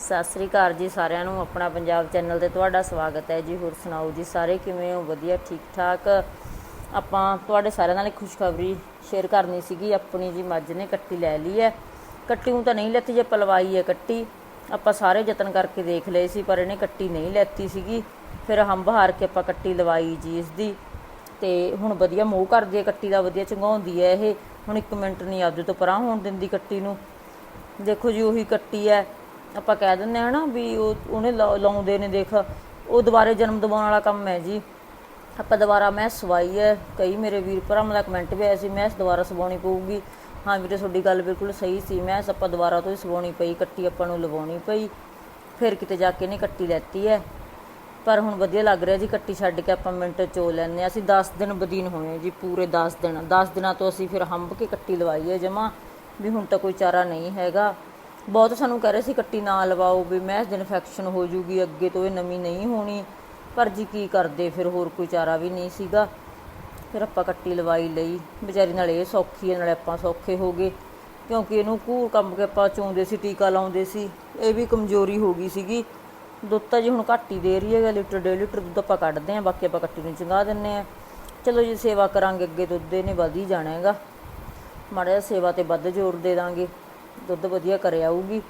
ਸਤਿ ਸ੍ਰੀ ਅਕਾਲ ਜੀ ਸਾਰਿਆਂ ਨੂੰ, ਆਪਣਾ ਪੰਜਾਬ ਚੈਨਲ ਤੇ ਤੁਹਾਡਾ ਸਵਾਗਤ ਹੈ ਜੀ। ਹੋਰ ਸੁਣਾਓ ਜੀ ਸਾਰੇ ਕਿਵੇਂ ਹੋ? ਵਧੀਆ ਠੀਕ ਠਾਕ ਆਪਾਂ ਤੁਹਾਡੇ ਸਾਰਿਆਂ ਨਾਲ ਇੱਕ ਖੁਸ਼ਖਬਰੀ ਸ਼ੇਅਰ ਕਰਨੀ ਸੀਗੀ। ਆਪਣੀ ਜੀ ਮੱਝ ਨੇ ਕੱਟੀ ਲੈ ਲਈ ਹੈ। ਕੱਟੀ ਨੂੰ ਤਾਂ ਨਹੀਂ ਲੈਤੀ, ਜੇ ਪਲਵਾਈ ਹੈ ਕੱਟੀ। ਆਪਾਂ ਸਾਰੇ ਯਤਨ ਕਰਕੇ ਦੇਖ ਲਏ ਸੀ, ਪਰ ਇਹਨੇ ਕੱਟੀ ਨਹੀਂ ਲੈਤੀ ਸੀਗੀ। ਫਿਰ ਹੰਬ ਹਾਰ ਕੇ ਆਪਾਂ ਕੱਟੀ ਲਵਾਈ ਜੀ ਇਸ ਦੀ ਤੇ ਹੁਣ ਵਧੀਆ ਮੂੰਹ ਕਰਦੀ ਹੈ ਕੱਟੀ ਦਾ, ਵਧੀਆ ਚੰਗਾਉਂਦੀ ਹੈ ਇਹ। ਹੁਣ ਇੱਕ ਮਿੰਟ ਨਹੀਂ ਆਪਦੇ ਤੋਂ ਪਰਾਂ ਹੋਣ ਦਿੰਦੀ ਕੱਟੀ ਨੂੰ। ਦੇਖੋ ਜੀ, ਉਹੀ ਕੱਟੀ ਹੈ। ਆਪਾਂ ਕਹਿ ਦਿੰਦੇ ਹਾਂ ਨਾ ਵੀ ਉਹ ਉਹਨੇ ਲਾ- ਲਾਉਂਦੇ ਨੇ ਦੇਖ, ਉਹ ਦੁਬਾਰੇ ਜਨਮ ਦਿਵਾਉਣ ਵਾਲਾ ਕੰਮ ਹੈ ਜੀ। ਆਪਾਂ ਦੁਬਾਰਾ ਮੈਂ ਸਵਾਈ ਹੈ, ਕਈ ਮੇਰੇ ਵੀਰ ਭਰਾਵਾਂ ਦਾ ਕਮੈਂਟ ਵੀ ਆਇਆ ਸੀ, ਮੈਂ ਦੁਬਾਰਾ ਸਵਾਉਣੀ ਪਊਗੀ। ਹਾਂ ਵੀਰੇ, ਤੁਹਾਡੀ ਗੱਲ ਬਿਲਕੁਲ ਸਹੀ ਸੀ, ਮੈਂ ਆਪਾਂ ਦੁਬਾਰਾ ਤੋਂ ਹੀ ਸਵਾਉਣੀ ਪਈ, ਕੱਟੀ ਆਪਾਂ ਨੂੰ ਲਵਾਉਣੀ ਪਈ। ਫਿਰ ਕਿਤੇ ਜਾ ਕੇ ਨਹੀਂ ਕੱਟੀ ਲੈਤੀ ਹੈ। ਪਰ ਹੁਣ ਵਧੀਆ ਲੱਗ ਰਿਹਾ ਜੀ, ਕੱਟੀ ਛੱਡ ਕੇ ਆਪਾਂ ਮਿੰਟ ਚੋ ਲੈਂਦੇ ਹਾਂ। ਅਸੀਂ 10 ਦਿਨ ਬਦੀਨ ਹੋਏ ਜੀ, ਪੂਰੇ 10 ਦਿਨ। 10 ਦਿਨਾਂ ਤੋਂ ਅਸੀਂ ਫਿਰ ਹੰਬ ਕੇ ਕੱਟੀ ਲਵਾਈ ਹੈ ਜਮਾ, ਵੀ ਹੁਣ ਤਾਂ ਕੋਈ ਚਾਰਾ ਨਹੀਂ ਹੈਗਾ। ਬਹੁਤ ਸਾਨੂੰ ਕਹਿ ਰਹੇ ਸੀ ਕੱਟੀ ਨਾ ਲਵਾਓ ਵੀ ਮੈਸ ਦੀ ਇਨਫੈਕਸ਼ਨ ਹੋ ਜੂਗੀ, ਅੱਗੇ ਤੋਂ ਇਹ ਨਵੀਂ ਨਹੀਂ ਹੋਣੀ। ਪਰ ਜੀ ਕੀ ਕਰਦੇ, ਫਿਰ ਹੋਰ ਕੋਈ ਚਾਰਾ ਵੀ ਨਹੀਂ ਸੀਗਾ। ਫਿਰ ਆਪਾਂ ਕੱਟੀ ਲਵਾਈ ਲਈ। ਵਿਚਾਰੀ ਨਾਲ ਇਹ ਸੌਖੀ ਹੈ ਨਾਲੇ ਆਪਾਂ ਸੌਖੇ ਹੋ ਗਏ। ਕਿਉਂਕਿ ਇਹਨੂੰ ਘੂਰ ਕੰਮ ਕੇ ਆਪਾਂ ਚੋਂਦੇ ਸੀ, ਟੀਕਾ ਲਾਉਂਦੇ ਸੀ। ਇਹ ਵੀ ਕਮਜ਼ੋਰੀ ਹੋ ਗਈ ਸੀਗੀ। ਦੁੱਧ ਤਾਂ ਜੀ ਹੁਣ ਘੱਟ ਹੀ ਦੇ ਰਹੀ ਹੈਗਾ ਲੀਟਰ, ਡੇਢ ਲੀਟਰ ਦੁੱਧ ਆਪਾਂ ਕੱਢਦੇ ਆਂ ਬਾਕੀ ਆਪਾਂ ਕੱਟੀ ਨੂੰ ਚੰਗਾ ਦਿੰਨੇ ਆ ਚਲੋ ਜੀ, ਸੇਵਾ ਕਰਾਂਗੇ ਅੱਗੇ, ਦੁੱਧ ਇਹਨੇ ਵਧ ਹੀ ਜਾਣਾ ਹੈਗਾ। ਮਾੜਾ ਜਿਹਾ ਸੇਵਾ ਤੇ ਵੱਧ ਜ਼ੋਰ ਦੇ ਦਾਂਗੇ। ਦੁੱਧ ਵਧੀਆ ਕਰ ਆਊਗੀ।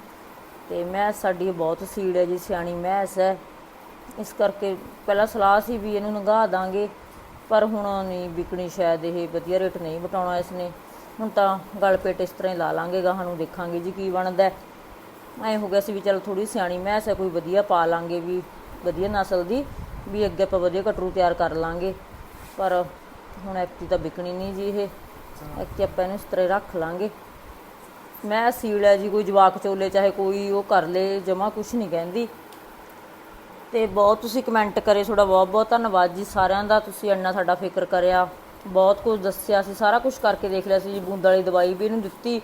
ਤੇ ਮੈਂ ਸਾਡੀ ਬਹੁਤ ਸੀੜ ਹੈ ਜੀ, ਸਿਆਣੀ ਮੈਸ ਹੈ। ਇਸ ਕਰਕੇ ਪਹਿਲਾਂ ਸਲਾਹ ਸੀ ਵੀ ਇਹਨੂੰ ਨਗਾ ਦਾਂਗੇ, ਪਰ ਹੁਣ ਨਹੀਂ ਵਿਕਣੀ ਸ਼ਾਇਦ ਇਹ ਵਧੀਆ ਰੇਟ ਨਹੀਂ ਬਟਾਉਣਾ ਇਸਨੇ। ਹੁਣ ਤਾਂ ਗਲ ਪੇਟ ਇਸ ਤਰ੍ਹਾਂ ਹੀ ਲਾ ਲਾਂਗੇ, ਗਾਹਾਂ ਨੂੰ ਦੇਖਾਂਗੇ ਜੀ ਕੀ ਬਣਦਾ ਹੈ। ਐਂ ਹੋ ਗਿਆ ਸੀ ਵੀ ਚਲ ਥੋੜੀ ਸਿਆਣੀ ਮੈਸ ਹੈ, ਕੋਈ ਵਧੀਆ ਪਾ ਲਾਂਗੇ ਵੀ, ਵਧੀਆ ਨਸਲ ਦੀ ਵੀ ਅੱਗੇ ਆਪਾਂ ਵਧੀਆ ਕਟਰੂ ਤਿਆਰ ਕਰ ਲਾਂਗੇ। ਪਰ ਹੁਣ ਐਕਟੀ ਤਾਂ ਵਿਕਣੀ ਨਹੀਂ ਜੀ ਇਹ। ਐਕਟੀ ਆਪਾਂ ਇਹਨੂੰ ਇਸ ਤਰ੍ਹਾਂ ਹੀ ਰੱਖ ਲਾਂਗੇ। ਮੈਂ ਸੀਲ ਹੈ ਜੀ, ਕੋਈ ਜਵਾਕ ਚੋਲੇ ਚਾਹੇ ਕੋਈ ਉਹ ਕਰ ਲੇ, ਜਮਾ ਕੁਛ ਨਹੀਂ ਕਹਿੰਦੀ। ਤੇ ਬਹੁਤ ਤੁਸੀਂ ਕਮੈਂਟ ਕਰੇ, ਤੁਹਾਡਾ ਬਹੁਤ ਬਹੁਤ ਧੰਨਵਾਦ ਜੀ ਸਾਰਿਆਂ ਦਾ, ਤੁਸੀਂ ਇੰਨਾ ਸਾਡਾ ਫਿਕਰ ਕਰਿਆ। ਬਹੁਤ ਕੁਝ ਦੱਸਿਆ ਸੀ, ਸਾਰਾ ਕੁਝ ਕਰਕੇ ਦੇਖ ਲਿਆ ਸੀ ਜੀ, ਬੂੰਦ ਵਾਲੀ ਦਵਾਈ ਵੀ ਇਹਨੂੰ ਦਿੱਤੀ,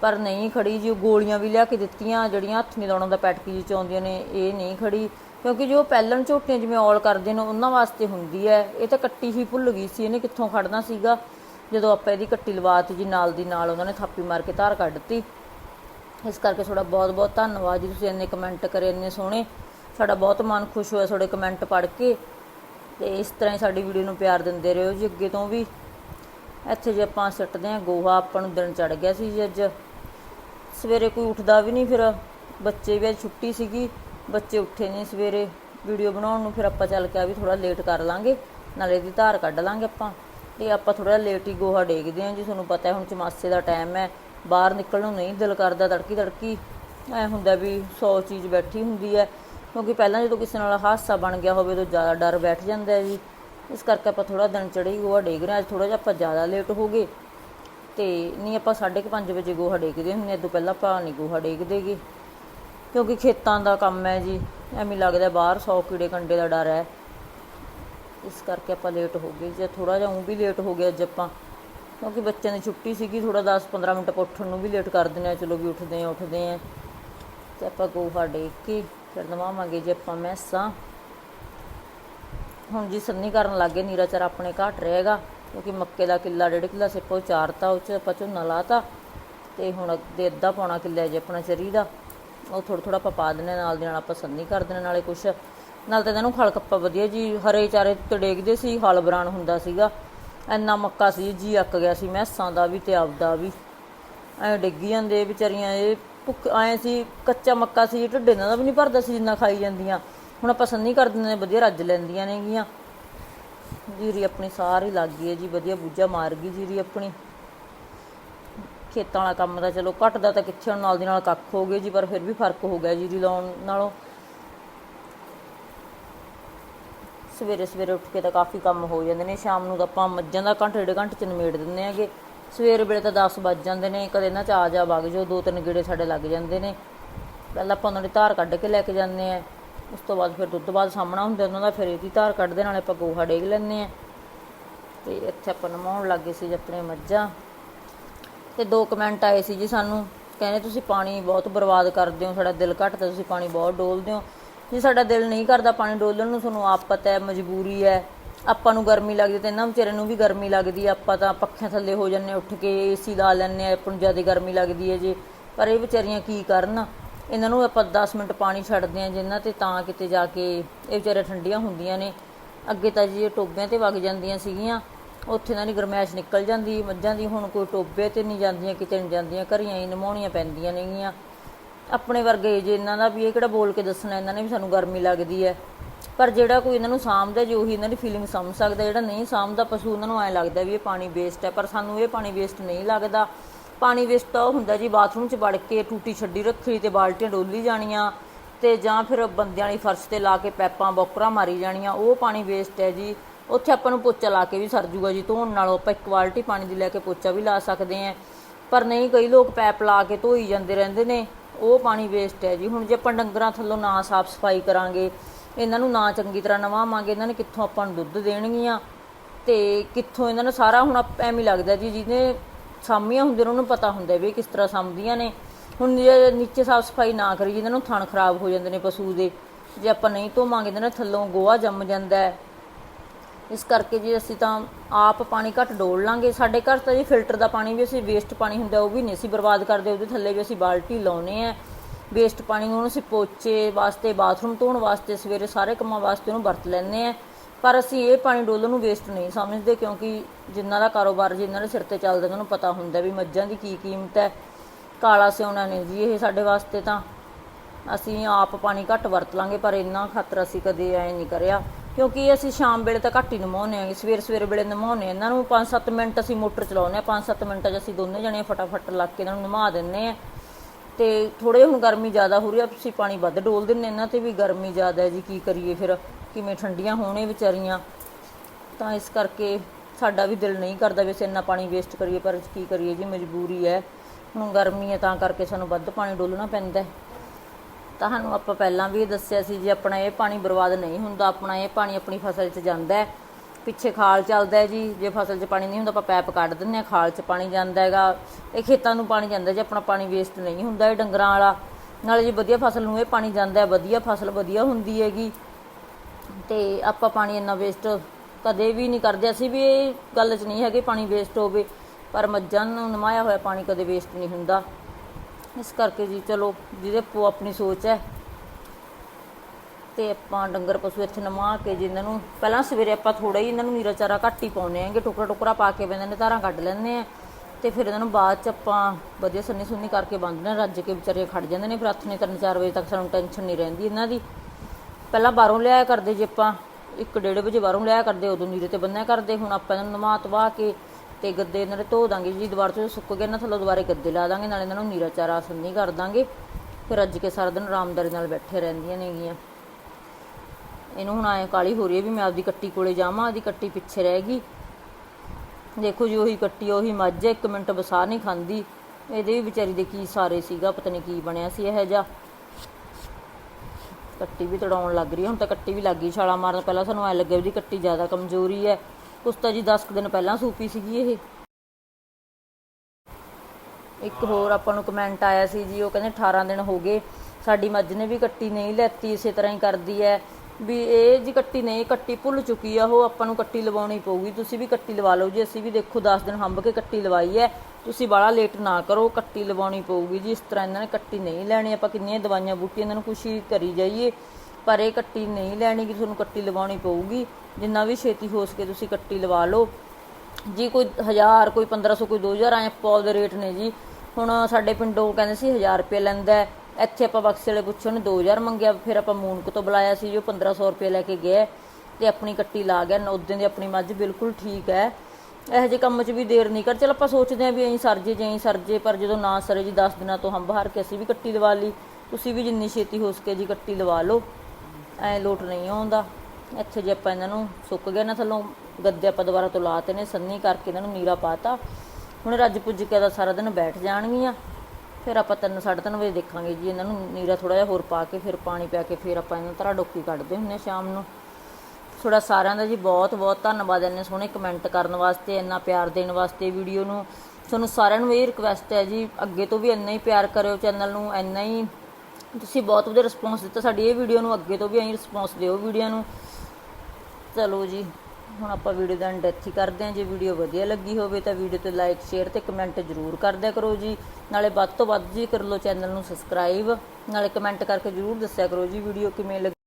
ਪਰ ਨਹੀਂ ਖੜੀ ਜੀ, ਉਹ ਗੋਲੀਆਂ ਵੀ ਲਿਆ ਕੇ ਦਿੱਤੀਆਂ, ਜਿਹੜੀਆਂ ਹੱਥ ਨਹੀਂ ਲਾਉਣਾ ਦਾ ਪੈਟਕੀ ਜੀ ਚ ਆਉਂਦੀਆਂ ਨੇ, ਇਹ ਨਹੀਂ ਖੜੀ। ਕਿਉਂਕਿ ਜੋ ਪਹਿਲਣ ਝੋਟੀਆਂ ਜਿਵੇਂ ਔਲ ਕਰਦੇ ਨੇ, ਉਹਨਾਂ ਵਾਸਤੇ ਹੁੰਦੀ ਹੈ। ਇਹ ਤਾਂ ਕੱਟੀ ਹੀ ਭੁੱਲ ਗਈ ਸੀ, ਇਹਨੇ ਕਿੱਥੋਂ ਖੜਨਾ ਸੀਗਾ? ਜਦੋਂ ਆਪਾਂ ਇਹਦੀ ਕੱਟੀ ਲਵਾਤੀ ਜੀ ਨਾਲ ਦੀ ਨਾਲ ਉਹਨਾਂ ਨੇ ਥਾਪੀ ਮਾਰ ਕੇ ਧਾਰ ਕੱਢ ਦਿੱਤੀ। ਇਸ ਕਰਕੇ ਤੁਹਾਡਾ ਬਹੁਤ ਬਹੁਤ ਧੰਨਵਾਦ ਜੀ, ਤੁਸੀਂ ਇੰਨੇ ਕਮੈਂਟ ਕਰੇ, ਇੰਨੇ ਸੋਹਣੇ। ਸਾਡਾ ਬਹੁਤ ਮਨ ਖੁਸ਼ ਹੋਇਆ ਤੁਹਾਡੇ ਕਮੈਂਟ ਪੜ੍ਹ ਕੇ। ਤੇ ਇਸ ਤਰ੍ਹਾਂ ਹੀ ਸਾਡੀ ਵੀਡੀਓ ਨੂੰ ਪਿਆਰ ਦਿੰਦੇ ਰਹੋ ਜੀ ਅੱਗੇ ਤੋਂ ਵੀ। ਇੱਥੇ ਜੇ ਆਪਾਂ ਸਿੱਟਦੇ ਹਾਂ ਗੋਹਾ, ਆਪਾਂ ਨੂੰ ਦਿਨ ਚੜ ਗਿਆ ਸੀ ਜੀ ਅੱਜ। ਸਵੇਰੇ ਕੋਈ ਉੱਠਦਾ ਵੀ ਨਹੀਂ ਫਿਰ। ਬੱਚੇ ਵੀ ਅੱਜ ਛੁੱਟੀ ਸੀਗੀ, ਬੱਚੇ ਉੱਠੇ ਨਹੀਂ ਸਵੇਰੇ। ਵੀਡੀਓ ਬਣਾਉਣ ਨੂੰ ਫਿਰ ਆਪਾਂ ਚੱਲ ਕੇ ਆ ਵੀ ਥੋੜਾ ਲੇਟ ਕਰ ਲਾਂਗੇ, ਨਾਲੇ ਦੀ ਧਾਰ ਕੱਢ ਲਾਂਗੇ ਆਪਾਂ। ਤੇ ਆਪਾਂ ਥੋੜਾ ਲੇਟ ਹੀ ਗੋਹਾ ਡੇਗਦੇ ਹਾਂ ਜੀ, ਤੁਹਾਨੂੰ ਪਤਾ ਹੈ ਹੁਣ ਚਮਾਸੇ ਦਾ ਟਾਈਮ ਹੈ, ਬਾਹਰ ਨਿਕਲਣ ਨੂੰ ਨਹੀਂ ਦਿਲ ਕਰਦਾ ਤੜਕੀ ਤੜਕੀ। ਐ ਹੁੰਦਾ ਵੀ 100 ਚੀਜ਼ ਬੈਠੀ ਹੁੰਦੀ ਹੈ, ਕਿਉਂਕਿ ਪਹਿਲਾਂ ਜਦੋਂ ਕਿਸੇ ਨਾਲ ਹਾਦਸਾ ਬਣ ਗਿਆ ਹੋਵੇ ਤਾਂ ਜ਼ਿਆਦਾ ਡਰ ਬੈਠ ਜਾਂਦਾ ਹੈ ਜੀ। ਇਸ ਕਰਕੇ ਆਪਾਂ ਥੋੜਾ ਦਿਨ ਚੜ੍ਹੀ ਗੋਹਾ ਡੇਗ ਰਹੇ ਹਾਂ, ਅੱਜ ਥੋੜਾ ਜਿਹਾ ਆਪਾਂ ਜ਼ਿਆਦਾ ਲੇਟ ਹੋ ਗਏ। ਤੇ ਨਹੀਂ ਆਪਾਂ 5:30 ਵਜੇ ਗੋਹਾ ਡੇਗਦੇ ਹੁੰਦੇ ਤੋਂ ਪਹਿਲਾਂ ਆਪਾਂ ਨਹੀਂ ਗੋਹਾ ਡੇਗਦੇਗੇ ਕਿਉਂਕਿ ਖੇਤਾਂ ਦਾ ਕੰਮ ਹੈ ਜੀ, ਐਵੇਂ ਲੱਗਦਾ ਬਾਹਰ 100 ਕੀੜੇ ਕੰਡੇ ਦਾ ਡਰ ਹੈ। ਇਸ ਕਰਕੇ ਆਪਾਂ ਲੇਟ ਹੋ ਗਏ। ਜੇ ਥੋੜਾ ਜਿਹਾ ਉਹ ਵੀ ਲੇਟ ਹੋ ਗਿਆ ਅੱਜ ਆਪਾਂ, ਕਿਉਂਕਿ ਬੱਚਿਆਂ ਦੀ ਛੁੱਟੀ ਸੀਗੀ ਥੋੜਾ 10-15 ਮਿੰਟ ਆਪਾਂ ਉੱਠਣ ਨੂੰ ਵੀ ਲੇਟ ਕਰ ਦਿੰਦੇ ਆ ਚਲੋ ਵੀ ਉੱਠਦੇ ਆ ਉੱਠਦੇ ਆ ਤੇ ਆਪਾਂ ਗੋਹਾ ਡੇਕ ਕੇ ਫਿਰ ਨਵਾਵਾਂਗੇ ਜੇ ਆਪਾਂ ਮੈਸਾਂ। ਹੁਣ ਜੀ ਸੰਨੀ ਕਰਨ ਲੱਗੇ, ਨੀਰਾ ਚਾਰਾ ਆਪਣੇ ਘਟ ਰਹੇਗਾ, ਕਿਉਂਕਿ ਮੱਕੇ ਦਾ ਕਿੱਲਾ, ਡੇਢ ਕਿੱਲਾ ਸਿੱਪੋ ਚਾਰਤਾ, ਉਹ 'ਚ ਆਪਾਂ ਝੋਨਾ ਲਾਤਾ। ਤੇ ਹੁਣ ਅੱਗੇ ਅੱਧਾ ਪੌਣਾ ਕਿੱਲਾ ਜੇ ਆਪਣਾ ਚਰੀ ਦਾ। ਉਹ ਥੋੜਾ ਥੋੜਾ ਆਪਾਂ ਪਾ ਦਿੰਨੇ ਨਾਲ ਦੀ ਨਾਲ ਆਪਾਂ ਸੰਨੀ ਕਰ ਦਿੰਨੇ ਨਾਲੇ ਕੁਛ ਨਾਲ ਤਾਂ ਇਹਨੂੰ ਖਲ ਕੱਪਾ ਵਧੀਆ ਜੀ, ਹਰੇ ਚਾਰੇ ਤੇ ਡੇਗਦੇ ਸੀ, ਹਲ ਬਰਾਨ ਹੁੰਦਾ ਸੀਗਾ। ਇੰਨਾ ਮੱਕਾ ਸੀ, ਜੀ ਅੱਕ ਗਿਆ ਸੀ ਮੈਸਾਂ ਦਾ ਵੀ ਤੇ ਆਪਦਾ ਵੀ। ਐ ਡਿੱਗੀ ਜਾਂਦੇ ਵਿਚਾਰੀਆਂ, ਇਹ ਭੁੱਖ, ਐ ਸੀ, ਕੱਚਾ ਮੱਕਾ ਸੀ, ਢਿੱਡੇ ਨਾਲ ਵੀ ਨਹੀਂ ਭਰਦਾ ਸੀ ਜਿੰਨਾ ਖਾਈ ਜਾਂਦੀਆਂ। ਹੁਣ ਆਪਾਂ ਸੰਨੀ ਕਰ ਦਿੰਦੇ ਨੇ, ਵਧੀਆ ਰੱਜ ਲੈਂਦੀਆਂ ਨੇਗੀਆਂ। ਜੀਰੀ ਆਪਣੀ ਸਾਰੀ ਲੱਗ ਗਈ ਹੈ ਜੀ, ਵਧੀਆ ਬੂਝਾ ਮਾਰ ਗਈ ਜੀਰੀ ਆਪਣੀ। ਖੇਤਾਂ ਵਾਲਾ ਕੰਮ ਦਾ ਚਲੋ ਘਟਦਾ ਤਾਂ ਕਿੱਥੇ, ਹੁਣ ਨਾਲ ਦੀ ਨਾਲ ਕੱਖ ਹੋ ਗਏ ਜੀ, ਪਰ ਫਿਰ ਵੀ ਫ਼ਰਕ ਹੋ ਗਿਆ ਜੀਰੀ ਲਾਉਣ ਨਾਲੋਂ। ਸਵੇਰੇ ਸਵੇਰੇ ਉੱਠ ਕੇ ਤਾਂ ਕਾਫੀ ਕੰਮ ਹੋ ਜਾਂਦੇ ਨੇ, ਸ਼ਾਮ ਨੂੰ ਤਾਂ ਆਪਾਂ ਮੱਝਾਂ ਦਾ ਘੰਟੇ, ਡੇਢ ਘੰਟੇ ਚ ਨਿਮੇੜ ਦਿੰਦੇ ਆਗੇ ਸਵੇਰ ਵੇਲੇ ਤਾਂ 10 ਵੱਜ ਜਾਂਦੇ ਨੇ, ਕਦੇ ਇਹਨਾਂ ਚ ਆ ਜਾ ਵਗ ਜਾਓ, ਦੋ ਤਿੰਨ ਗੇੜੇ ਸਾਡੇ ਲੱਗ ਜਾਂਦੇ ਨੇ। ਪਹਿਲਾਂ ਆਪਾਂ ਉਹਨਾਂ ਦੀ ਧਾਰ ਕੱਢ ਕੇ ਲੈ ਕੇ ਜਾਂਦੇ ਆ। ਉਸ ਤੋਂ ਬਾਅਦ ਫਿਰ ਦੁੱਧ ਬਾਅਦ ਸਾਹਮਣਾ ਹੁੰਦਾ, ਉਹਨਾਂ ਦਾ ਫਿਰ ਇਹਦੀ ਧਾਰ ਕੱਢਦੇ ਨਾਲੇ ਆਪਾਂ ਗੋਹਾ ਡੇਗ ਲੈਂਦੇ ਆ। ਤੇ ਇੱਥੇ ਆਪਾਂ ਨਮਾਉਣ ਲੱਗੇ ਸੀ ਜੀ ਆਪਣੇ ਮੱਝਾਂ। ਤੇ ਦੋ ਕਮੈਂਟ ਆਏ ਸੀ ਜੀ ਸਾਨੂੰ, ਕਹਿੰਦੇ ਤੁਸੀਂ ਪਾਣੀ ਬਹੁਤ ਬਰਬਾਦ ਕਰਦੇ ਹੋ, ਸਾਡਾ ਦਿਲ ਘਟਦਾ, ਤੁਸੀਂ ਪਾਣੀ ਬਹੁਤ ਡੋਲਦੇ ਹੋ। ਜੇ ਸਾਡਾ ਦਿਲ ਨਹੀਂ ਕਰਦਾ ਪਾਣੀ ਡੋਲਣ ਨੂੰ ਤੁਹਾਨੂੰ ਆਪ ਪਤਾ ਹੈ, ਮਜਬੂਰੀ ਹੈ। ਆਪਾਂ ਨੂੰ ਗਰਮੀ ਲੱਗਦੀ ਤੇ ਇਹਨਾਂ ਵਿਚਾਰਿਆਂ ਨੂੰ ਵੀ ਗਰਮੀ ਲੱਗਦੀ ਹੈ। ਆਪਾਂ ਤਾਂ ਪੱਖਿਆਂ ਥੱਲੇ ਹੋ ਜੰਨੇ ਉੱਠ ਕੇ ਏਸੀ ਲਾ ਲੈਂਦੇ ਆ ਆਪਾਂ ਨੂੰ ਜ਼ਿਆਦਾ ਗਰਮੀ ਲੱਗਦੀ ਹੈ ਜੀ। ਪਰ ਇਹ ਵਿਚਾਰੀਆਂ ਕੀ ਕਰਨ? ਇਹਨਾਂ ਨੂੰ ਆਪਾਂ 10 ਮਿੰਟ ਪਾਣੀ ਛੱਡਦੇ ਆ ਜਿਨ੍ਹਾਂ ਤੇ ਤਾਂ ਕਿਤੇ ਜਾ ਕੇ ਇਹ ਵਿਚਾਰੇ ਠੰਡੀਆਂ ਹੁੰਦੀਆਂ ਨੇ। ਅੱਗੇ ਤਾਂ ਜੀ ਇਹ ਟੋਬਿਆਂ ਤੇ ਵਗ ਜਾਂਦੀਆਂ ਸੀਗੀਆਂ, ਉੱਥੇ ਇਹਨਾਂ ਦੀ ਗਰਮੈਸ਼ ਨਿਕਲ ਜਾਂਦੀ, ਮੱਝਾਂ ਦੀ ਹੁਣ ਕੋਈ ਟੋਬੇ ਤੇ ਨਹੀਂ ਜਾਂਦੀਆਂ, ਕਿਤੇ ਨਹੀਂ ਜਾਂਦੀਆਂ, ਘਰੀਆਂ ਹੀ ਨਮਾਉਣੀਆਂ ਪੈਂਦੀਆਂ ਨੇਗੀਆਂ। ਆਪਣੇ ਵਰਗੇ ਜੇ ਇਹਨਾਂ ਦਾ ਵੀ ਇਹ ਕਿਹੜਾ ਬੋਲ ਕੇ ਦੱਸਣਾ, ਇਹਨਾਂ ਨੇ ਵੀ ਸਾਨੂੰ ਗਰਮੀ ਲੱਗਦੀ ਹੈ। ਪਰ ਜਿਹੜਾ ਕੋਈ ਇਹਨਾਂ ਨੂੰ ਸਾਂਭਦਾ, ਜੇ ਉਹੀ ਇਹਨਾਂ ਦੀ ਫੀਲਿੰਗ ਸਮਝ ਸਕਦਾ, ਜਿਹੜਾ ਨਹੀਂ ਸਾਂਭਦਾ, ਪਸ਼ੂ ਉਹਨਾਂ ਨੂੰ ਐਂ ਲੱਗਦਾ ਵੀ ਇਹ ਪਾਣੀ ਵੇਸਟ ਹੈ, ਪਰ ਸਾਨੂੰ ਇਹ ਪਾਣੀ ਵੇਸਟ ਨਹੀਂ ਲੱਗਦਾ। ਪਾਣੀ ਵੇਸਟ ਤਾਂ ਉਹ ਹੁੰਦਾ ਜੀ ਬਾਥਰੂਮ 'ਚ ਵੜ ਕੇ ਟੂਟੀ ਛੱਡੀ ਰੱਖੀ ਤੇ ਬਾਲਟੀਆਂ ਡੋਲੀ ਜਾਣੀਆਂ ਤੇ ਜਾਂ ਫਿਰ ਬੰਦਿਆਂ ਵਾਲੀ ਫਰਸ਼ ਤੇ ਲਾ ਕੇ ਪੈਪਾਂ, ਬੋਕਰਾਂ ਮਾਰੀ ਜਾਣੀਆਂ, ਉਹ ਪਾਣੀ ਵੇਸਟ ਹੈ ਜੀ। ਉੱਥੇ ਆਪਾਂ ਨੂੰ ਪੋਚਾ ਲਾ ਕੇ ਵੀ ਸਰ ਜੂਗਾ ਜੀ, ਧੋਣ ਨਾਲੋਂ ਆਪਾਂ ਇੱਕ ਬਾਲਟੀ ਪਾਣੀ ਦੀ ਲੈ ਕੇ ਪੋਚਾ ਵੀ ਲਾ ਸਕਦੇ ਆਂ ਪਰ ਨਹੀਂ, ਕਈ ਲੋਕ ਪੈਪ ਲਾ ਕੇ ਧੋਈ ਜਾਂਦੇ ਰਹਿੰਦੇ ਨੇ। ਉਹ ਪਾਣੀ ਵੇਸਟ ਹੈ ਜੀ। ਹੁਣ ਜੇ ਆਪਾਂ ਡੰਗਰਾਂ ਥੱਲੋਂ ਨਾ ਸਾਫ਼ ਸਫ਼ਾਈ ਕਰਾਂਗੇ, ਇਹਨਾਂ ਨੂੰ ਨਾ ਚੰਗੀ ਤਰ੍ਹਾਂ ਨਵਾਵਾਂਗੇ, ਇਹਨਾਂ ਨੇ ਕਿੱਥੋਂ ਆਪਾਂ ਨੂੰ ਦੁੱਧ ਦੇਣਗੀਆਂ? ਤੇ ਕਿੱਥੋਂ ਇਹਨਾਂ ਨੂੰ ਸਾਰਾ ਹੁਣ ਆਪ- ਐਵੇਂ ਲੱਗਦਾ ਜੀ, ਜਿਹਨੇ ਸਾਮੀਆਂ ਹੁੰਦੇ ਨੇ, ਉਹਨੂੰ ਪਤਾ ਹੁੰਦਾ ਵੀ ਇਹ ਕਿਸ ਤਰ੍ਹਾਂ ਸਾਂਭਦੀਆਂ ਨੇ। ਹੁਣ ਜੇ ਨੀਚੇ ਸਾਫ਼ ਸਫ਼ਾਈ ਨਾ ਕਰੀ ਇਹਨਾਂ ਨੂੰ ਥਣ ਖਰਾਬ ਹੋ ਜਾਂਦੇ ਨੇ ਪਸ਼ੂ ਦੇ, ਜੇ ਆਪਾਂ ਨਹੀਂ ਧੋਵਾਂਗੇ, ਇਹਨਾਂ ਨੇ ਥੱਲੋਂ ਗੋਹਾ ਜੰਮ ਜਾਂਦਾ ਹੈ। ਇਸ ਕਰਕੇ ਜੀ ਅਸੀਂ ਤਾਂ ਆਪ ਪਾਣੀ ਘੱਟ ਡੋਲ ਲਾਂਗੇ। ਸਾਡੇ ਘਰ ਤਾਂ ਜੀ ਫਿਲਟਰ ਦਾ ਪਾਣੀ ਵੀ ਅਸੀਂ ਵੇਸਟ ਪਾਣੀ ਹੁੰਦਾ, ਉਹ ਵੀ ਨਹੀਂ ਅਸੀਂ ਬਰਬਾਦ ਕਰਦੇ, ਉਹਦੇ ਥੱਲੇ ਵੀ ਅਸੀਂ ਬਾਲਟੀ ਲਾਉਨੇ ਆ। ਵੇਸਟ ਪਾਣੀ ਨੂੰ ਅਸੀਂ ਪੋਚੇ ਵਾਸਤੇ ਬਾਥਰੂਮ ਧੋਣ ਵਾਸਤੇ, ਸਵੇਰੇ ਸਾਰੇ ਕੰਮਾਂ ਵਾਸਤੇ ਉਹਨੂੰ ਵਰਤ ਲੈਂਦੇ ਆ। ਪਰ ਅਸੀਂ ਇਹ ਪਾਣੀ ਡੋਲਣ ਨੂੰ ਵੇਸਟ ਨਹੀਂ ਸਮਝਦੇ, ਕਿਉਂਕਿ ਜਿਨ੍ਹਾਂ ਦਾ ਕਾਰੋਬਾਰ ਜਿਨ੍ਹਾਂ ਦੇ ਸਿਰ ਤੇ ਚੱਲਦਾ, ਉਹਨਾਂ ਨੂੰ ਪਤਾ ਹੁੰਦਾ ਵੀ ਮੱਝਾਂ ਦੀ ਕੀ ਕੀਮਤ ਹੈ। ਕਾਲਾ ਸਿਉਣਾ ਨਹੀਂ ਜੀ ਇਹ ਸਾਡੇ ਵਾਸਤੇ ਤਾਂ। ਅਸੀਂ ਆਪ ਪਾਣੀ ਘੱਟ ਵਰਤ ਲਾਂਗੇ, ਪਰ ਇੰਨਾ ਖਤਰਾ ਅਸੀਂ ਕਦੇ ਐ ਨਹੀਂ ਕਰਿਆ। ਕਿਉਂਕਿ ਅਸੀਂ ਸ਼ਾਮ ਵੇਲੇ ਤਾਂ ਘੱਟ ਹੀ ਨਮਾਉਂਦੇ ਆਂਗੇ ਸਵੇਰ ਸਵੇਰ ਵੇਲੇ ਨਮਾਉਂਦੇ ਹਾਂ। ਇਹਨਾਂ ਨੂੰ 5-7 ਮਿੰਟ ਅਸੀਂ ਮੋਟਰ ਚਲਾਉਂਦੇ ਆ 5-7 ਮਿੰਟਾਂ 'ਚ ਅਸੀਂ ਦੋਨੇ ਜਣੇ ਫਟਾਫਟ ਲੱਗ ਕੇ ਇਹਨਾਂ ਨੂੰ ਨਮਾ ਦਿੰਨੇ ਆ ਤੇ ਥੋੜੇ ਹੁਣ ਗਰਮੀ ਜ਼ਿਆਦਾ ਹੋ ਰਹੀ ਆ, ਅਸੀਂ ਪਾਣੀ ਵੱਧ ਡੋਲ ਦਿੰਨੇ ਇਹਨਾਂ ਤੇ ਵੀ ਗਰਮੀ ਜ਼ਿਆਦਾ ਹੈ ਜੀ, ਕੀ ਕਰੀਏ ਫਿਰ? ਕਿਵੇਂ ਠੰਡੀਆਂ ਹੋਣੇ ਵਿਚਾਰੀਆਂ? ਤਾਂ ਇਸ ਕਰਕੇ ਸਾਡਾ ਵੀ ਦਿਲ ਨਹੀਂ ਕਰਦਾ ਵੀ ਅਸੀਂ ਇੰਨਾ ਪਾਣੀ ਵੇਸਟ ਕਰੀਏ, ਪਰ ਕੀ ਕਰੀਏ ਜੀ, ਮਜਬੂਰੀ ਹੈ। ਹੁਣ ਗਰਮੀ ਹੈ, ਤਾਂ ਕਰਕੇ ਸਾਨੂੰ ਵੱਧ ਪਾਣੀ ਡੋਲਣਾ ਪੈਂਦਾ ਹੈ। ਤੁਹਾਨੂੰ ਆਪਾਂ ਪਹਿਲਾਂ ਵੀ ਇਹ ਦੱਸਿਆ ਸੀ ਜੇ ਆਪਣਾ ਇਹ ਪਾਣੀ ਬਰਬਾਦ ਨਹੀਂ ਹੁੰਦਾ, ਆਪਣਾ ਇਹ ਪਾਣੀ ਆਪਣੀ ਫਸਲ 'ਚ ਜਾਂਦਾ ਹੈ। ਪਿੱਛੇ ਖਾਲ ਚੱਲਦਾ ਹੈ ਜੀ, ਜੇ ਫਸਲ 'ਚ ਪਾਣੀ ਨਹੀਂ ਹੁੰਦਾ, ਆਪਾਂ ਪੈਪ ਕੱਢ ਦਿੰਦੇ ਆ ਖਾਲ 'ਚ ਪਾਣੀ ਜਾਂਦਾ ਹੈਗਾ। ਇਹ ਖੇਤਾਂ ਨੂੰ ਪਾਣੀ ਜਾਂਦਾ ਜੇ ਆਪਣਾ ਪਾਣੀ ਵੇਸਟ ਨਹੀਂ ਹੁੰਦਾ, ਇਹ ਡੰਗਰਾਂ ਵਾਲਾ। ਨਾਲੇ ਜੀ ਵਧੀਆ ਫਸਲ ਨੂੰ ਇਹ ਪਾਣੀ ਜਾਂਦਾ ਹੈ, ਵਧੀਆ ਫਸਲ ਵਧੀਆ ਹੁੰਦੀ ਹੈਗੀ। ਤੇ ਆਪਾਂ ਪਾਣੀ ਇੰਨਾ ਵੇਸਟ ਕਦੇ ਵੀ ਨਹੀਂ ਕਰਦੇ। ਅਸੀਂ ਵੀ ਇਹ ਗੱਲ 'ਚ ਨਹੀਂ ਹੈਗੇ ਪਾਣੀ ਵੇਸਟ ਹੋਵੇ, ਪਰ ਮੱਝਾਂ ਨੂੰ ਨਮਾਇਆ ਹੋਇਆ ਪਾਣੀ ਕਦੇ ਵੇਸਟ ਨਹੀਂ ਹੁੰਦਾ। ਇਸ ਕਰਕੇ ਜੀ ਚਲੋ, ਜਿਹਦੇ ਪੋ ਆਪਣੀ ਸੋਚ ਹੈ। ਤੇ ਆਪਾਂ ਡੰਗਰ ਪਸ਼ੂ ਇੱਥੇ ਨਮਾ ਕੇ ਜੀ ਇਹਨਾਂ ਨੂੰ, ਪਹਿਲਾਂ ਸਵੇਰੇ ਆਪਾਂ ਥੋੜਾ ਹੀ ਇਹਨਾਂ ਨੂੰ ਨੀਰਾ ਚਾਰਾ ਘੱਟ ਹੀ ਪਾਉਨੇ ਆਂਗੇ ਟੁਕੜਾ ਟੁਕੜਾ ਪਾ ਕੇ ਬੰਦੇ ਨੇ ਧਾਰਾਂ ਕੱਢ ਲੈਂਦੇ ਆ ਤੇ ਫਿਰ ਇਹਨਾਂ ਨੂੰ ਬਾਅਦ ਚ ਆਪਾਂ ਵਧੀਆ ਸੰਨੀ ਸੁੰਨੀ ਕਰਕੇ ਬੰਨ੍ਹਦੇ ਰੱਜ ਕੇ ਵਿਚਾਰੇ ਖੜ ਜਾਂਦੇ ਨੇ, ਫਿਰ ਹੱਥ ਨੇ 3-4 ਵਜੇ ਤੱਕ ਸਾਨੂੰ ਟੈਨਸ਼ਨ ਨਹੀਂ ਰਹਿੰਦੀ ਇਹਨਾਂ ਦੀ। ਪਹਿਲਾਂ ਬਾਹਰੋਂ ਲਿਆਇਆ ਕਰਦੇ ਜੇ ਆਪਾਂ 1:30 ਵਜੇ ਬਾਹਰੋਂ ਲਿਆਇਆ ਕਰਦੇ, ਉਦੋਂ ਨੀਰੇ ਤੇ ਬੰਨਿਆ ਕਰਦੇ, ਹੁਣ ਆਪਾਂ ਇਹਨਾਂ ਨੂੰ ਨਮਾ ਤਵਾ ਕੇ ਤੇ ਗੱਦੇ ਇਹਨਾਂ ਦੇ ਧੋ ਦਾਂਗੇ ਜੀ ਦੁਬਾਰਾ ਤੋਂ ਸੁੱਕ ਗਏ ਨਾ ਥੱਲੋਂ ਦੁਬਾਰੇ ਗੱਦੇ ਲਾ ਦਾਂਗੇ, ਨਾਲ ਇਹਨਾਂ ਨੂੰ ਨੀਰਾ ਚਾਰਾ ਆਸਨ ਸੰਨੀ ਕਰ ਦਾਂਗੇ। ਫਿਰ ਰੱਜ ਕੇ ਸਾਰਾ ਦਿਨ ਆਰਾਮਦਾਰੀ ਨਾਲ ਬੈਠੇ ਰਹਿੰਦੀਆਂ ਨੇਗੀਆਂ। ਇਹਨੂੰ ਹੁਣ ਆਏ ਕਾਲੀ ਹੋ ਰਹੀ ਹੈ ਵੀ ਮੈਂ ਆਪਦੀ ਕੱਟੀ ਕੋਲੇ ਜਾਵਾਂ ਆਦੀ ਕੱਟੀ ਪਿੱਛੇ ਰਹਿ ਗਈ। ਦੇਖੋ ਜੀ, ਉਹੀ ਕੱਟੀ, ਉਹੀ ਮੱਝ ਇੱਕ ਮਿੰਟ ਬਸਾ ਨਹੀਂ ਖਾਂਦੀ। ਇਹਦੇ ਵੀ ਵਿਚਾਰੀ ਦੇ ਕੀ ਸਾਰੇ ਸੀਗਾ, ਪਤਾ ਨਹੀਂ ਕੀ ਬਣਿਆ ਸੀ ਇਹ ਜਿਹਾ। ਕੱਟੀ ਵੀ ਤੜਾਉਣ ਲੱਗ ਰਹੀ ਹੈ, ਹੁਣ ਤਾਂ ਕੱਟੀ ਵੀ ਲੱਗ ਗਈ, ਛਾਲਾ ਮਾਰਨ ਪਹਿਲਾਂ ਸਾਨੂੰ ਐ ਲੱਗਿਆ ਵੀ ਕੱਟੀ ਜ਼ਿਆਦਾ ਕਮਜ਼ੋਰੀ ਹੈ। ਉਸ ਜੀ 10 ਕੁ ਦਿਨ ਪਹਿਲਾਂ ਸੂਪੀ ਸੀਗੀ ਇਹ। ਇੱਕ ਹੋਰ ਆਪਾਂ ਨੂੰ ਕਮੈਂਟ ਆਇਆ ਸੀ ਜੀ, ਉਹ ਕਹਿੰਦੇ 18 ਦਿਨ ਹੋ ਗਏ, ਸਾਡੀ ਮੱਝ ਨੇ ਵੀ ਕੱਟੀ ਨਹੀਂ ਲੈਤੀ, ਇਸੇ ਤਰ੍ਹਾਂ ਹੀ ਕਰਦੀ ਹੈ ਵੀ ਇਹ ਜੀ ਕੱਟੀ ਨਹੀਂ, ਕੱਟੀ ਭੁੱਲ ਚੁੱਕੀ ਆ, ਉਹ ਆਪਾਂ ਨੂੰ ਕੱਟੀ ਲਵਾਉਣੀ ਪਊਗੀ, ਤੁਸੀਂ ਵੀ ਕੱਟੀ ਲਵਾ ਲਓ ਜੀ, ਅਸੀਂ ਵੀ ਦੇਖੋ 10 ਦਿਨ ਹੰਬ ਕੇ ਕੱਟੀ ਲਵਾਈ ਹੈ ਤੁਸੀਂ ਬਾਹਲਾ ਲੇਟ ਨਾ ਕਰੋ, ਕੱਟੀ ਲਵਾਉਣੀ ਪਊਗੀ ਜੀ, ਇਸ ਤਰ੍ਹਾਂ ਇਹਨਾਂ ਨੇ ਕੱਟੀ ਨਹੀਂ ਲੈਣੀ, ਆਪਾਂ ਕਿੰਨੀਆਂ ਦਵਾਈਆਂ ਬੂਟੀਆਂ, ਇਹਨਾਂ ਨੂੰ ਖੁਸ਼ੀ ਕਰੀ ਜਾਈਏ। ਪਰ ਇਹ ਕੱਟੀ ਨਹੀਂ ਲੈਣੀ ਕਿ ਤੁਹਾਨੂੰ ਕੱਟੀ ਲਵਾਉਣੀ ਪਊਗੀ। ਜਿੰਨਾ ਵੀ ਛੇਤੀ ਹੋ ਸਕੇ ਤੁਸੀਂ ਕੱਟੀ ਲਵਾ ਲਓ। ਜੀ, ਕੋਈ 1000 ਕੋਈ 1500 ਕੋਈ 2000 ਐ ਪੌਲ ਦੇ ਰੇਟ ਨੇ ਜੀ। ਹੁਣ ਸਾਡੇ ਪਿੰਡੋਂ ਕਹਿੰਦੇ ਸੀ 1000 ਰੁਪਏ ਲੈਂਦਾ ਇੱਥੇ ਆਪਾਂ ਬਕਸੇ ਵਾਲੇ ਪੁੱਛੋ ਨੇ 2000 ਮੰਗਿਆ, ਫਿਰ ਆਪਾਂ ਮੂਨਕ ਤੋਂ ਬੁਲਾਇਆ ਸੀ ਜੋ 1500 ਰੁਪਏ ਲੈ ਕੇ ਗਿਆ ਤੇ ਆਪਣੀ ਕੱਟੀ ਲਾ ਗਿਆ। ਉਦੋਂ ਦੀ ਆਪਣੀ ਮੱਝ ਬਿਲਕੁਲ ਠੀਕ ਹੈ। ਇਹੋ ਜਿਹੇ ਕੰਮ 'ਚ ਵੀ ਦੇਰ ਨਹੀਂ ਕਰ। ਚਲ ਆਪਾਂ ਸੋਚਦੇ ਆਂ ਵੀ ਐਂ ਸਰਜੇ ਜੇ ਐਂ ਸਰਜੇ ਪਰ ਜਦੋਂ ਨਾ ਸਰੇ ਜੀ 10 ਦਿਨਾਂ ਤੋਂ ਹੰਬ ਹਾਰ ਕੇ ਅਸੀਂ ਵੀ ਕੱਟੀ ਲਵਾ ਲਈ। ਤੁਸੀਂ ਵੀ ਜਿੰਨੀ ਛੇਤੀ ਹੋ ਸਕੇ ਜੀ ਕੱਟੀ ਲਵਾ ਲਓ। ਐ ਲੋਟ ਨਹੀਂ ਆਉਂਦਾ। ਇੱਥੇ ਜੇ ਆਪਾਂ ਇਹਨਾਂ ਨੂੰ ਸੁੱਕ ਗਏ ਨਾ ਥੱਲੋਂ, ਗੱਦੇ ਆਪਾਂ ਦੁਬਾਰਾ ਤੋਂ ਲਾਤੇ ਨੇ, ਸੰਨੀ ਕਰਕੇ ਇਹਨਾਂ ਨੂੰ ਨੀਰਾ ਪਾਤਾ। ਹੁਣ ਰੱਜ ਪੁੱਜ ਕੇ ਦਾ ਸਾਰਾ ਦਿਨ ਬੈਠ ਜਾਣਗੀਆਂ। ਫਿਰ ਆਪਾਂ ਤਿੰਨ, ਸਾਢੇ ਤਿੰਨ ਵਜੇ ਦੇਖਾਂਗੇ ਜੀ, ਇਹਨਾਂ ਨੂੰ ਨੀਰਾ ਥੋੜਾ ਜਿਹਾ ਹੋਰ ਪਾ ਕੇ ਫਿਰ ਪਾਣੀ ਪਿਆ ਕੇ ਫਿਰ ਆਪਾਂ ਇਹਨਾਂ ਤਰ੍ਹਾਂ ਡੋਕੀ ਕੱਢਦੇ ਹੁੰਨੇ ਸ਼ਾਮ ਨੂੰ। ਤੁਹਾਡਾ ਸਾਰਿਆਂ ਦਾ ਜੀ ਬਹੁਤ ਬਹੁਤ ਧੰਨਵਾਦ ਇੰਨੇ ਸੋਹਣੇ ਕਮੈਂਟ ਕਰਨ ਵਾਸਤੇ, ਇੰਨਾ ਪਿਆਰ ਦੇਣ ਵਾਸਤੇ ਵੀਡੀਓ ਨੂੰ। ਤੁਹਾਨੂੰ ਸਾਰਿਆਂ ਨੂੰ ਇਹ ਰਿਕਵੈਸਟ ਹੈ ਜੀ, ਅੱਗੇ ਤੋਂ ਵੀ ਇੰਨਾ ਹੀ ਪਿਆਰ ਕਰਿਓ ਚੈਨਲ ਨੂੰ, ਇੰਨਾ ਹੀ ਤੁਸੀਂ ਬਹੁਤ ਵਧੀਆ ਰਿਸਪੌਂਸ ਦਿੱਤਾ ਸਾਡੀ ਇਹ ਵੀਡੀਓ ਨੂੰ, ਅੱਗੇ ਤੋਂ ਵੀ ਐਂ ਰਿਸਪੌਂਸ ਦਿਓ ਵੀਡੀਓ ਨੂੰ। ਚਲੋ ਜੀ, ਹੁਣ ਆਪਾਂ ਵੀਡੀਓ ਦਾ ਐਂਡ ਇੱਥੇ ਹੀ ਕਰਦੇ ਹਾਂ। ਜੇ ਵੀਡੀਓ ਵਧੀਆ ਲੱਗੀ ਹੋਵੇ ਤਾਂ ਵੀਡੀਓ ਤੇ ਲਾਈਕ ਸ਼ੇਅਰ ਤੇ ਕਮੈਂਟ ਜ਼ਰੂਰ ਕਰਦਿਆ ਕਰੋ ਜੀ। ਨਾਲੇ ਵੱਧ ਤੋਂ ਵੱਧ ਜੀ, ਕਰ ਲਓ ਚੈਨਲ ਨੂੰ ਸਬਸਕ੍ਰਾਈਬ ਨਾਲੇ ਕਮੈਂਟ ਕਰਕੇ ਜ਼ਰੂਰ ਦੱਸਿਆ ਕਰੋ ਜੀ ਵੀਡੀਓ ਕਿਵੇਂ ਲੱਗੀ।